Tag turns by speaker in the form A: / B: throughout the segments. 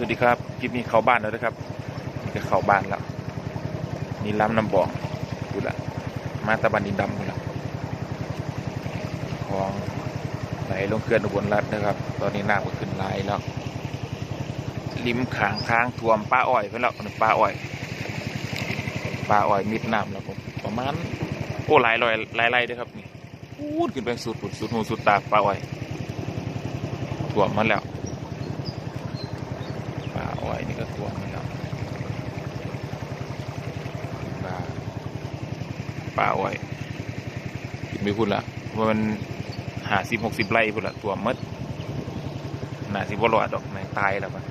A: สวัสดีครับคลิปนี้เข้าบ้านแล้วนะครับนี่ก็เข้าบ้านแล้วนี่ล้ำน้ำบ่องดูละมาตะบันดินดำดูละของไหลลงเขื่อนอุบลรัฐนะครับ ตอนนี้น้ำก็ขึ้นไหลายแล้วริมขางทางท่วมป้าอ้อยไปแล้วป้าอ้อยป้าอ้อยมิดน้ำแล้วผมประมาณโอ้หลายลอยหลายไร่ด้วยครับนี่พูดขึ้นไปสุดสุดหูสุดตาป้าอ้อยท่วมมาแล้ว อยนี่ก็ท่วมไปแล้วป่าป่าอ้อยไม่พูดละว่ามันหาสิบหกสิบไร่พูดละท่วมหมดน่าสิบวรอดดอกในตายแล้วมัน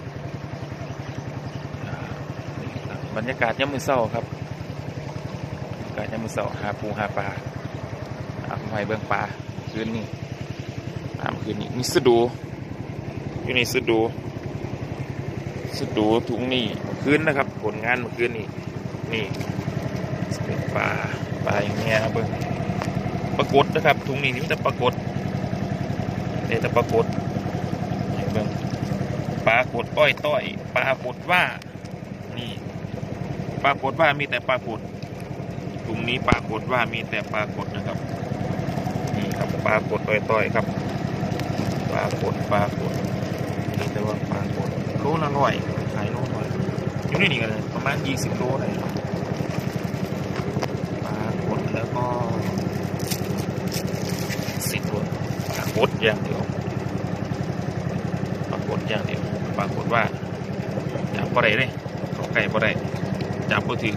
A: อ่านบรรยากาศย่ำมือเศร้าครับบรรยากาศย่ำมือเศร้าหาปูหาปลาหาไม้เบื้องปลาคืนนี้ตามคืนนี้มีสะดูอยู่ในสะดู สดูถุงนี่คืนนะครับ ผลงานเมื่อคืนนี่นี่เป็นปลาปลาอย่างเงี้ยบเบิ้งปรากฏนะครับถุงนี้นี่จะปรากฏเดี๋ยวจะปรากฏเบิ้งปลากดอ้อยต้อยปลากดว่านี่ปลากดว่ามีแต่ปลากดถุงนี้ปลากดว่ามีแต่ปลากดนะครับนี่ครับปลากดอ้อยต้อยครับปลากดปลากดนี่แต่ว่าปลากด โลละร้อยขายโลละร้อยอยู่ในนี่กันเลยประมาณยี่สิบโลเลยปลากดแล้วก็สิบตัวปลากดอย่างเดียวปลากดอย่างเดียวปลากดว่าจับปลาไหลเลยเขาไก่ปลาไหลจับปลาถือ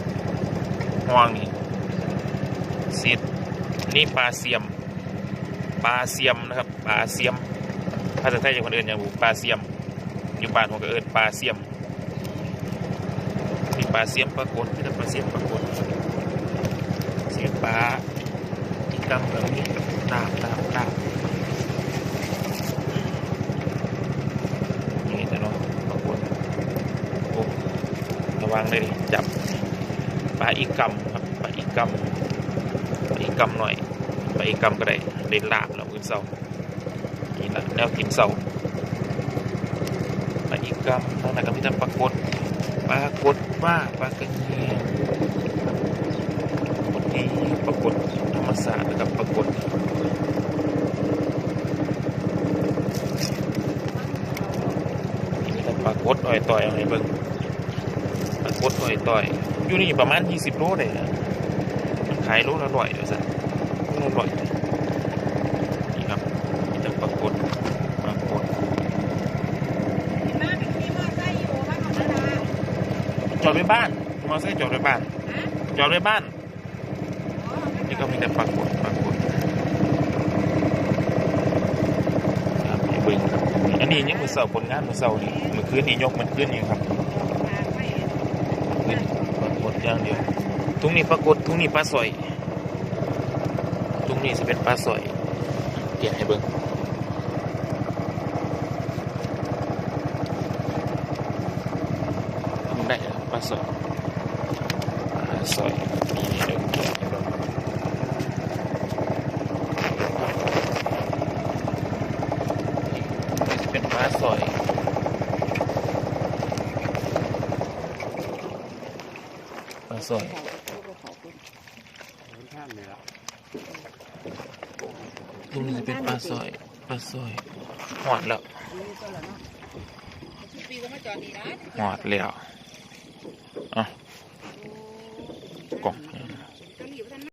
A: ห่วงนี่สิบนี่ปลาเสียมปลาเสียมนะครับปลาเสียมภาษาไทยอย่างคนอื่นอย่างบุปลาเสียม อยู่บ้านผมก็เอินปลาเสียมมีปลาเสียมปลากดที่จะปลาเสียมปลากดเสียมปลาอีกกำแบบนี้กับดาบดาบดาบนี่แต่เนาะปลากดโอ้ระวังเลยดิจับปลาอีกกำครับปลาอีกกำปลาอีกกำหน่อยปลาอีกกำก็ได้เล่นลาบแล้วมื้อเสานี่แหละแนวกินเสา อีกกรรมทางนั้นก็มีแต่ปรากฏปรากฏว่าปลากระเนียงปรากฏนี้ปรากฏธรรมศาสตร์นะครับปรากฏนี่มีแต่ปรากฏอ่อยต่อยอะไรเบิ่งปรากฏอ่อยต่อยอยู่นี่ประมาณ 20 โลเลยนะขายโลละร้อยเดี๋ยวสันโลละร้อยนี่ครับมีแต่ปรากฏปรากฏ
B: บ้านมีมอไซค์อยู่บ้านของดารา
A: จอดไว้บ้านมอเตอร์ไซค์จอดไว้บ้าน จอดไว้บ้าน นี่ก็มีแต่ปรากฏปรากฏครับเบึงครับอันนี้ยังมือเสาผลงานมือเสานี่มือคืนนี่ยกมันขึ้นนี่ครับขึ้นปรากฏอย่างเดียวทุงนี้ปรากฏทุงนี้ปลาสอยทุงนี้จะเป็นปลาสอยเกี่ยให้เบิ่งทุงได้แล้วปลาสอยปลาสอยมีเดินเกี่ยให้เบิ่ง เป็นปลา สอยปลาสอยตรงนี้จะเป็นปลาสอยปลาสอยหอดแล้ว
B: ปีก็มาจอดนี่นะ
A: หอดแล้ว อะกล่อง